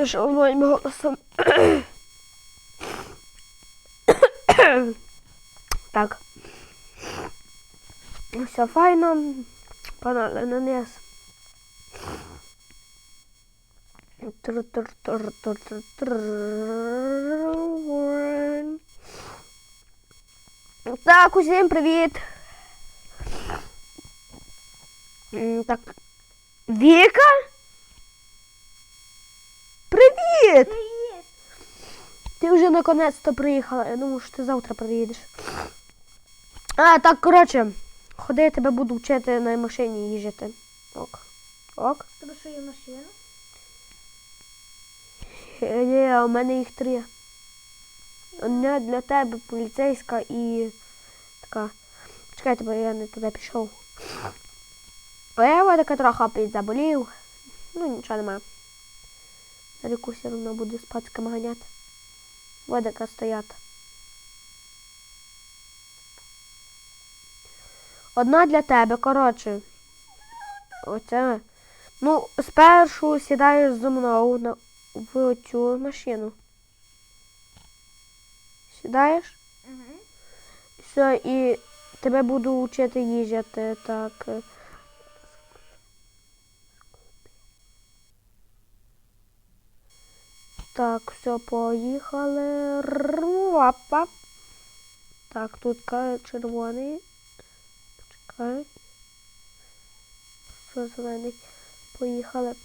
вийшов моїм голосом. так. Все файно. Погнали на низ. Так, усім привіт. М, Так. Віка? Привіт! Привіт! Ти вже наконець-то приїхала. Я думаю, що ти завтра приїдеш. А, так, коротше, ходи, я тебе буду вчити на машині їжджати. Ок. Ок. Тебе що є машина? Е, Ні, у мене їх три. Одна для тебе поліцейська і така. Чекайте, бо я не туди пішов. А я водика трохи підзаболів. Ну, нічого немає. На ріку все одно буду з пацьками ганяти. Водика стоять. Одна для тебе, коротше. Оце. Ну, спершу сідаєш зі мною на, в цю машину. Сідаєш? Угу. Все, і тебе буду вчити їжджати так. Так, все, поїхали. Рвапа. Так, тут червоний. Чекай. Все, зелений. Поїхали.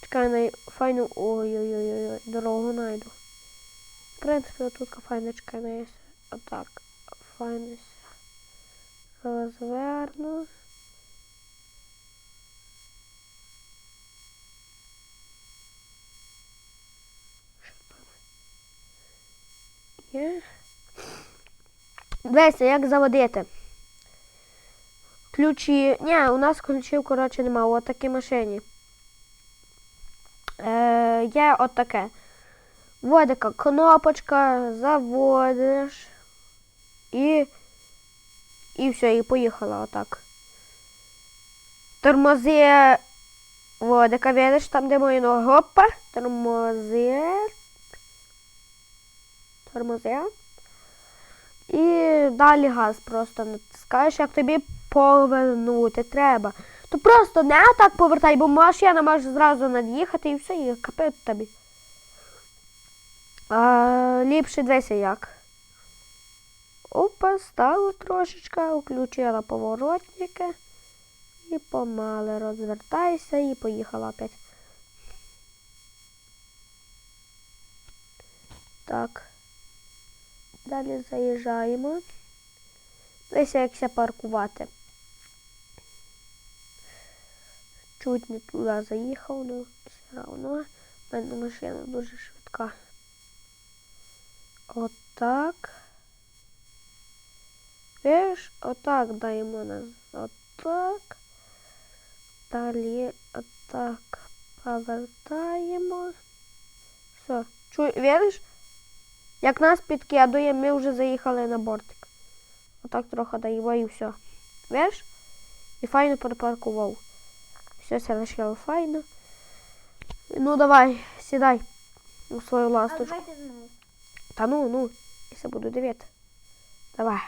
Чекай, на файну. Ой-ой-ой, дорогу найду. В принципі, тут файничка не Отак. Файно ся розверну. Що там? Є. Дивися, як заводити. Ключі. Ні, у нас ключів, коротше, нема. От такій машині. Е, є от таке. Водика кнопочка, заводиш і, і все, і поїхала отак. Тормози водика, видиш, там де моя нога, опа, тормози. Тормози. Далі газ просто натискаєш, як тобі повернути треба. То просто не так повертай, бо машина може зразу над'їхати і все, і капець тобі. А, ліпше дивися як. Опа, стало трошечка, включила поворотники і помали розвертайся і поїхала опять. Так. Далі заїжджаємо. Дивися, як ся паркувати. Чуть не туди заїхав, ну все одно. В мене машина дуже швидка. Отак. Видиш, отак даємо нас. Отак. Далі отак повертаємо. Все. Чуй, видиш? Як нас підкидує, ми вже заїхали на бортик. Отак трохи даємо і все. Видиш? І файно припаркував. Все це лишило файно. Ну давай, сідай у свою А ласточку. давайте знову. Та ну, ну, я се буду дивити. Давай.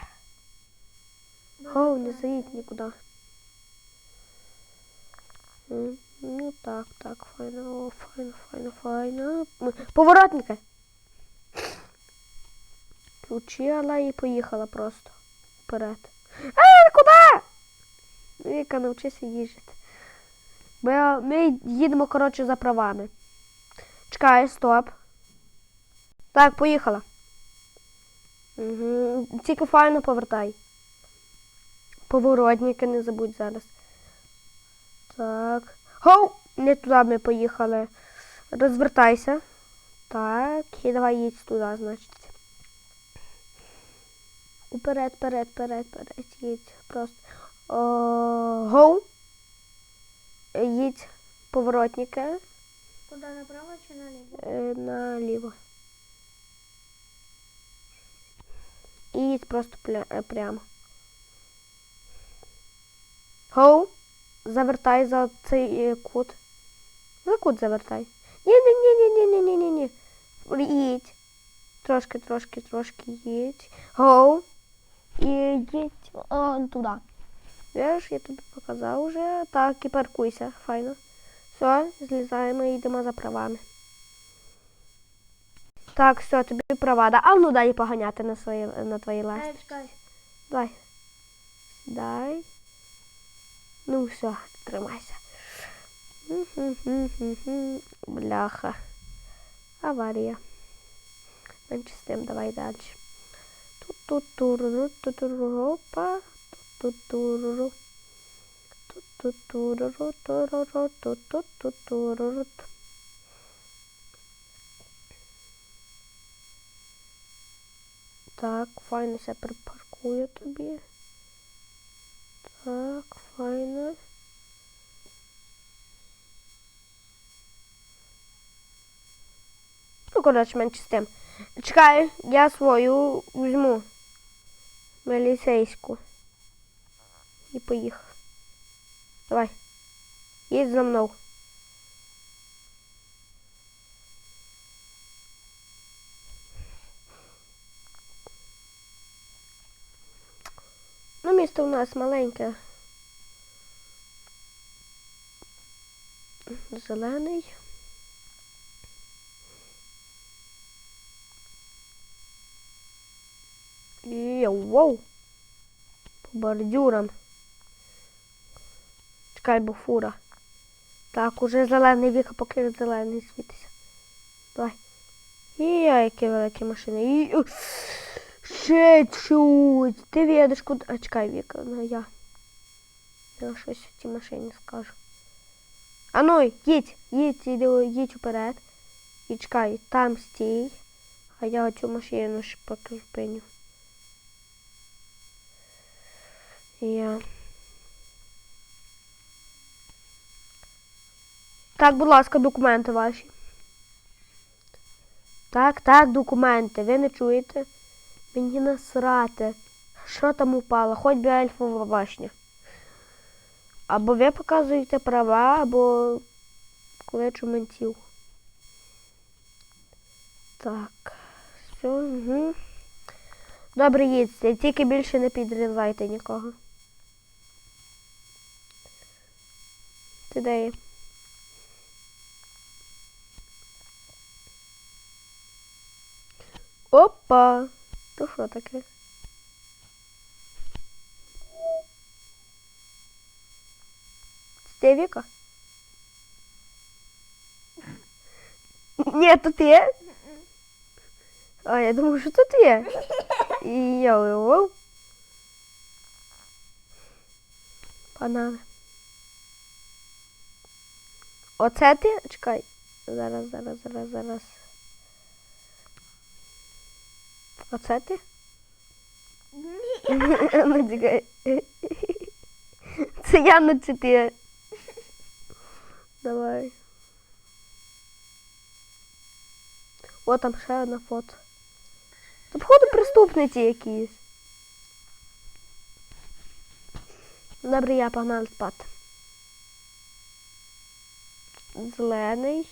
Хоу, не заїдь нікуди. М, Ну так, так, файно, о, файно, файно, файно. М, Поворотники. Включила і поїхала просто Вперед. Ей, куди? Віка, навчися їжджати. Я- ми їдемо, коротше, за правами. Чекай, стоп. Так, поїхала. Угу. Тільки файно повертай. Поворотники не забудь зараз. Так. Хоу! Не туди ми поїхали. Розвертайся. Так, і давай їдь туди, значить. Уперед, перед, перед, перед. Їдь. Просто. О, гоу. Їдь поворотника. Куди направо чи наліво? Е, наліво. І їдь просто пля е, прямо. Гоу. Завертай за цей е, кут. За кут завертай. Ні-ні-ні-ні-ні-ні-ні-ні. Їдь. Трошки, трошки, трошки їдь. Гоу. І їдь он туди. Видиш, я тобі показав вже. Так, і паркуйся. Файно. Все, злізаємо і йдемо за правами. Так, все, тобі права. Да? А ну дай поганяти на, свої, на твої ласти. Давай. Сідай. Ну все, тримайся. Бляха. Аварія. Менше з тим, давай далі. Ту-ту-туру, ту-туру, ту-ту-ту-туру. Так, файно ся припаркую тобі. Так, файно. Ну, коротше, менше з тим. Чекай, я свою візьму. Міліцейську. І поїхав. Давай. Їдь за мною. Ну, місто у нас маленьке. Зелений. Йоу. По бордюрам. Чекай, бо фура. Так, уже зелений віка, поки зелений світиться. Давай. І які великі машини. І... Ще чуть. Ти видиш куди. А чекай, Віка, ну я. Я щось в цій машині скажу. А ну, їдь, їдь, їдь, їдь уперед. І чекай, там стій. А я цю машину ще поки зупиню. Я. Так, будь ласка, документи ваші. Так, так, документи. Ви не чуєте? Мені насрати. Що там упало? Хоч би ельфова башня. Або ви показуєте права, або кличу ментів. Так. Все, угу. Добре, їдьте, тільки більше не підрізайте нікого. Ти де є? Опа! То що таке? Це Віка? Ні, то ти? А, я думаю, що тут є. Йоу. Панали. Оце ти? Чекай. Зараз, зараз, зараз, зараз. Оце ти? Ну, чекай. Це я на ти. Давай. О, там ще одна фото. Та походу преступниці якісь. Добре, я погнали спати. Зелений.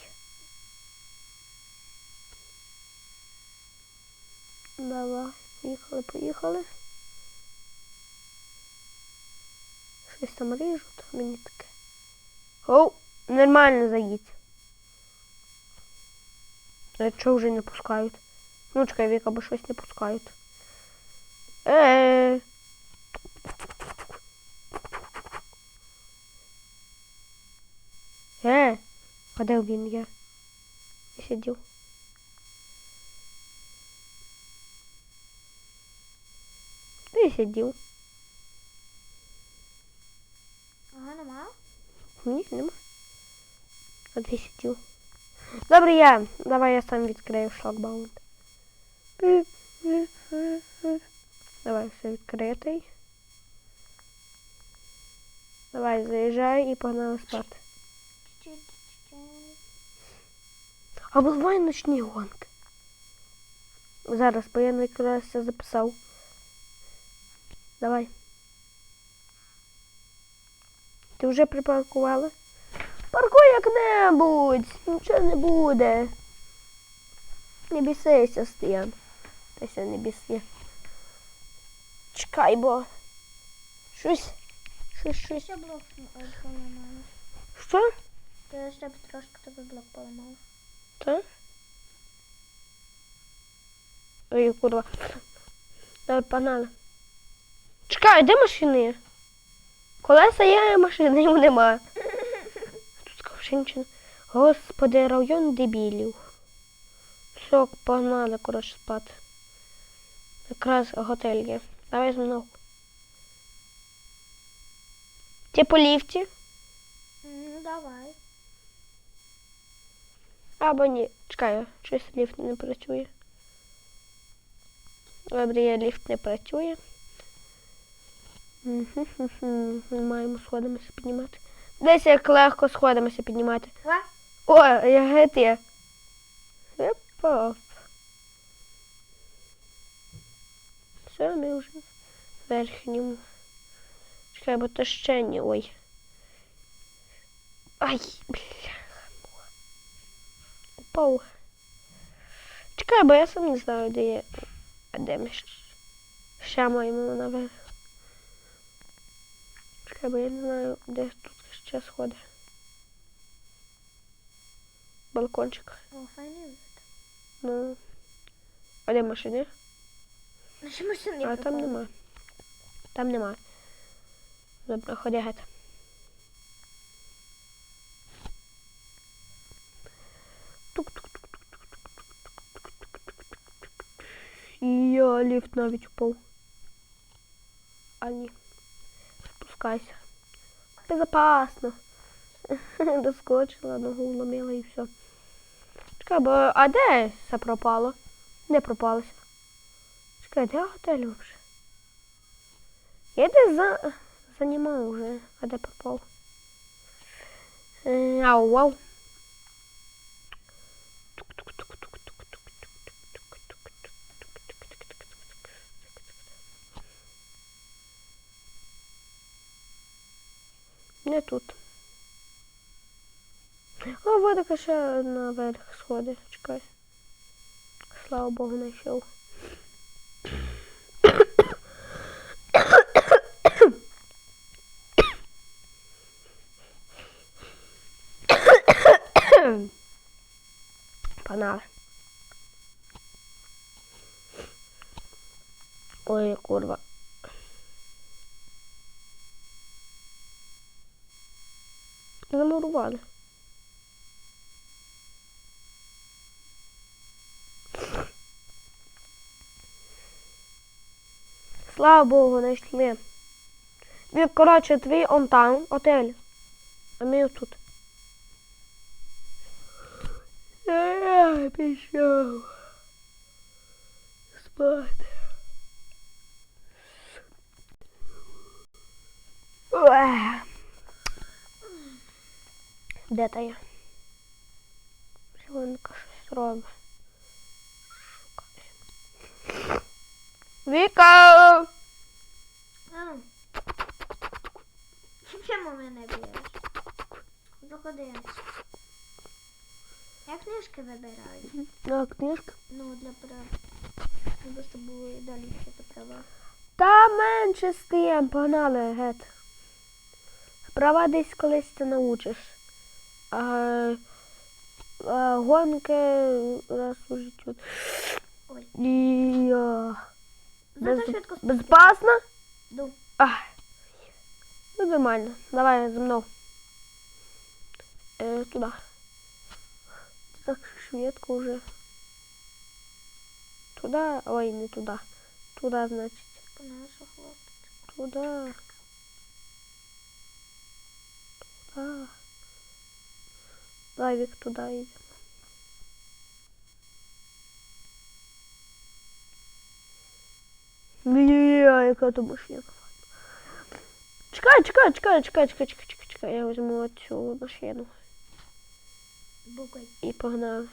Давай, поїхали, поїхали. Щось там ріжуть, мені таке. Оу, нормально заїдь. А чого вже не пускають? Ну, чекай, Віка, бо щось не пускають. Е. Е, а де він є? Я сидів. Ти сидів. Ага, нема? Ні, нема. А ти сидів. Добре, я. Давай я сам відкрию шлагбаум. Давай, все відкритий. Давай, заїжджай і погнали спати. Або давай ночні гонки. Зараз, бо я якраз записав. Давай. Ти вже припаркувала? Паркуй як-небудь. Нічого не буде. Не бісися, Стіан. Тася не біси. Чекай, бо. Щось. Щось, щось. Ще блок е. Що? Я ще б трошки тобі блок поламала. Та? Ой, курва. Давай погнали. Чекай, де машини? Колеса є, машини йому нема. Тут взагалі нічого. Господи, район дебілів. Все, погнали, коротше, спати. Якраз готель є. Давай зі мною. Ти по ліфті? Ну, давай. Або ні. Чекай, щось ліфт не працює. Добре, ліфт не працює. Маємо сходимося піднімати. Десь як легко сходимося піднімати. О, я геть є. Все, ми вже в верхньому. Чекай, бо то ще ні. Ой. Ай, бля. Упав. Чекай, бо я сам не знаю, де є. А де ми ще, ще маємо наверх. Чекай, бо я не знаю, де тут ще сходи. Балкончик. О, файний вид. Ну. А де машини? Наші машини А там нема. Там нема. Добре, ходи геть. Я ліфт навіть упав. А ні. Спускайся. Безопасно. Доскочила, ногу вломила і все. Чекай, бо а де це пропало? Де пропалося? Чекай, де готель взагалі? Я десь за... занімав вже, а де пропав? Е, Ау, вау. Не тут. О, вот така ще наверх сходи. Чекай. Слава Богу, знайшов. Погнали. Ой, курва. Замурували. Слава Богу, знайшли. Він, коротше, твій он там, отель. А ми тут. Я пішов. Спати. Де та я? Сьогодні щось робить. Шукає. Віка! А. Чому мене б'єш? Заходи. Я книжки вибираю. На книжка. Ну, для прав. Щоб щоб було і далі вчити права. Та менше з тим, погнали, гет. Права десь колись ти научиш. А, а гонки раз у життю. Ой. І, а, Зато без, швидко безпечно? Ду. Ах. Ну, нормально. Давай за мною. Е, туди. Так швидко вже. Туди. Ой, не туди. Туди, значить. Наша хлопця. Туда. Туда. Вик, туда идем. Ні-ні-ні, яка то машина. Чекай, чекай, чекай, чекай, чекай, чекай, чекай, чекай. Я візьму цю машину Букай. і погнали.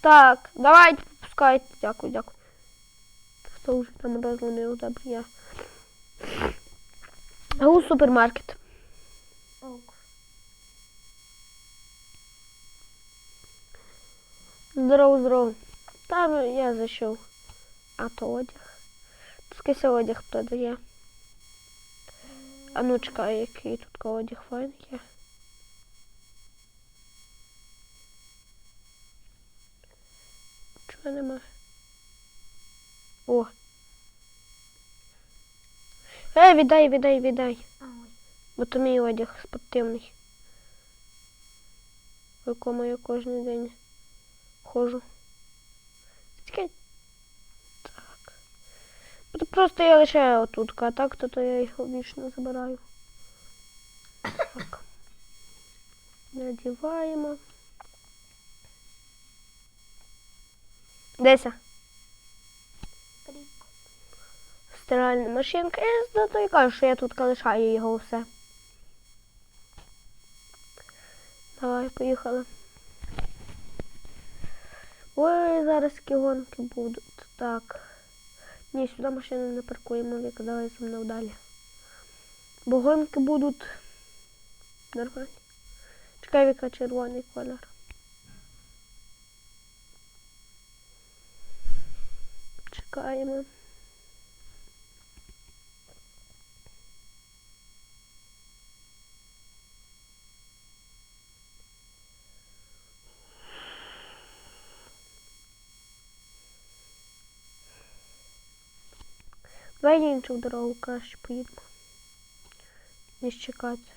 Так, давайте, пускайте. Дякую, дякую. Хто вже там розломив, добре, я. У супермаркет. Ок. Здорово, здорово. Там я зайшов. А то одяг. Скися одяг продає. А ну чекай, який тут одяг файний є. Чого нема? О. Ей, віддай, віддай, віддай. Бо то мій одяг спортивний. В якому я кожен день ходжу. Чекай. Так. Просто я лишаю отут, а так то, то я його вічно забираю. Так. Надіваємо. Деся. Стиральна машинка. Я зато і кажу, що я тут лишаю його все. Давай, поїхали. Ой, зараз гонки будуть. Так. Ні, сюди машину не паркуємо, Віка, давай зі мною далі. Бо гонки будуть нормальні. Чекай, Віка, червоний колір. Чекаємо. Давай на іншу дорогу краще поїдемо. Ніж чекати.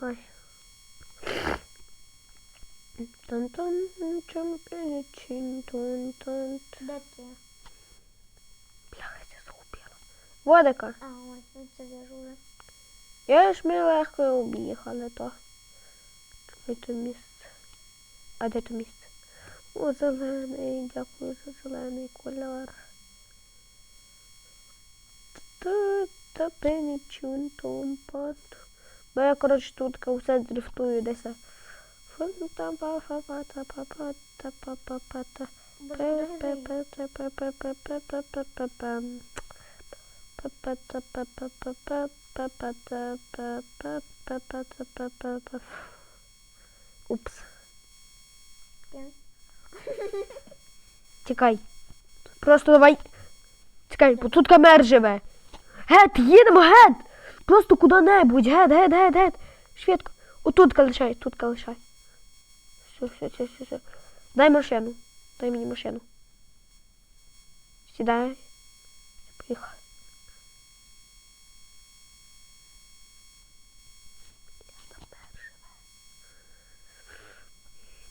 Ай. Тан-тан, чим причин, тан-тан. Де ти? Бляха, я загубила. Водика. А, ось, ну це я ж уже. Я ж ми легко об'їхали то. Чекай, то місце. А де то місце? О, зелений, дякую за зелений кольор. Та пенічун тумпат. Бо я, коротше, тут все дрифтую десь. Фунта пафа пата папа та папа пата. Упс. Тікай. Просто давай. Тікай, бо тут камер живе. Гет, їдемо, гет! Просто куди-небудь, гет, гет, гет, гет. Швидко. Отут калишай, тут калишай. Все, все, все, все, все. Дай машину. Дай мені машину. Сідай. Поїхали.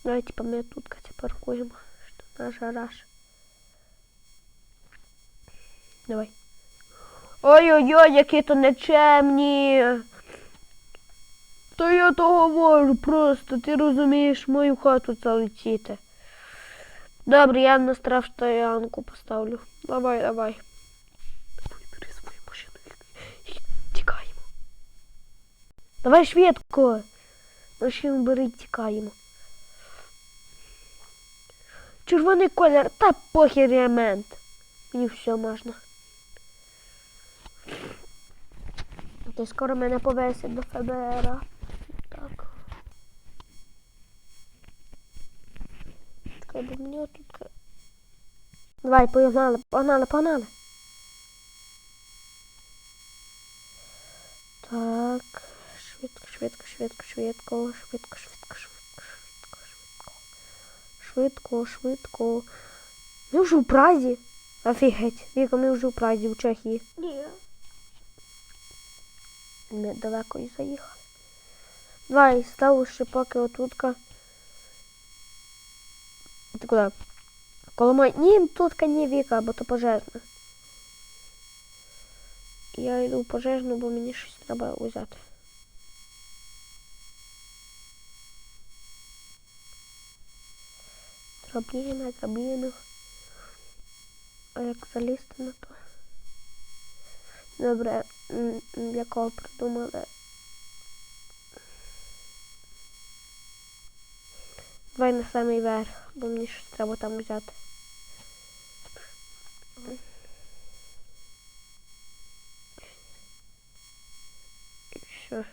Давай, типа, ми тут Катя паркуємо. Що наш гараж. Давай. Ой-ой-ой, які то нечемні. То я то говорю просто, ти розумієш, мою хату залетіти. Добре, я на страв стоянку поставлю. Давай, давай. Давай, бери свою машину і тікаємо. Давай швидко. Машину бери, тікаємо. Червоний колір, та похер ремент. Мені все можна. То скоро мене повесять до ФБР. Так. Чекай, бо мені тут. Давай, погнали, погнали, погнали. Так. Швидко, швидко, швидко, швидко, швидко, швидко, швидко, швидко, швидко. Швидко, швидко. Ми вже в Празі. Офігеть. Віка, ми вже в Празі, в Чехії. Ні. Ми далеко і заїхали. Давай, став ще поки отутка. Ти куди? Коло май... Ні, тутка не Віка, бо то пожежна. Я йду в пожежну, бо мені щось треба взяти. Драбіна, драбіна. А як залізти на то? Добре, Mm, jako prydumane. Dwaj na samej wer, bo mnie trzeba tam взяти. Все,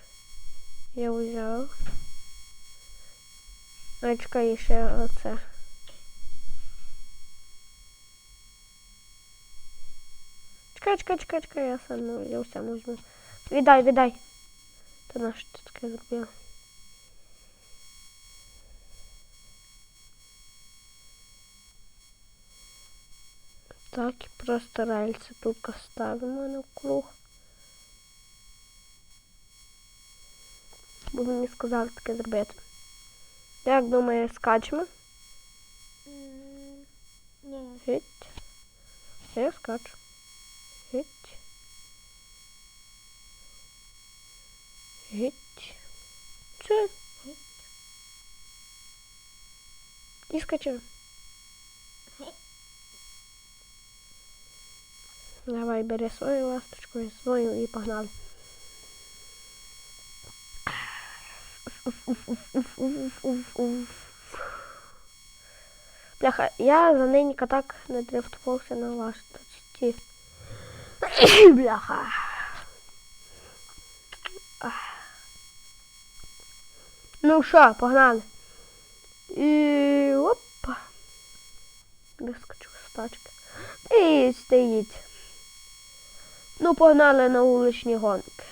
я взяв. А чекай ще оце. Чекай, чекай, чекай, чекай, я сам я сам візьму. Віддай, віддай. Та на що ти таке зробила? Так, і просто рельси тут ставимо навкруг. Бо мені сказали таке зробити. Як думаєш, скачемо? Ні. Я скачу. Геть. Геть. Це. І скачу. Давай, бери свою ласточку і свою і погнали. Бляха, я за нині так не дрифтувався на ласточці. Бляха. Ах. Ну що, погнали. І опа. Вискочу з тачки. І стоїть. Ну, погнали на вуличні гонки.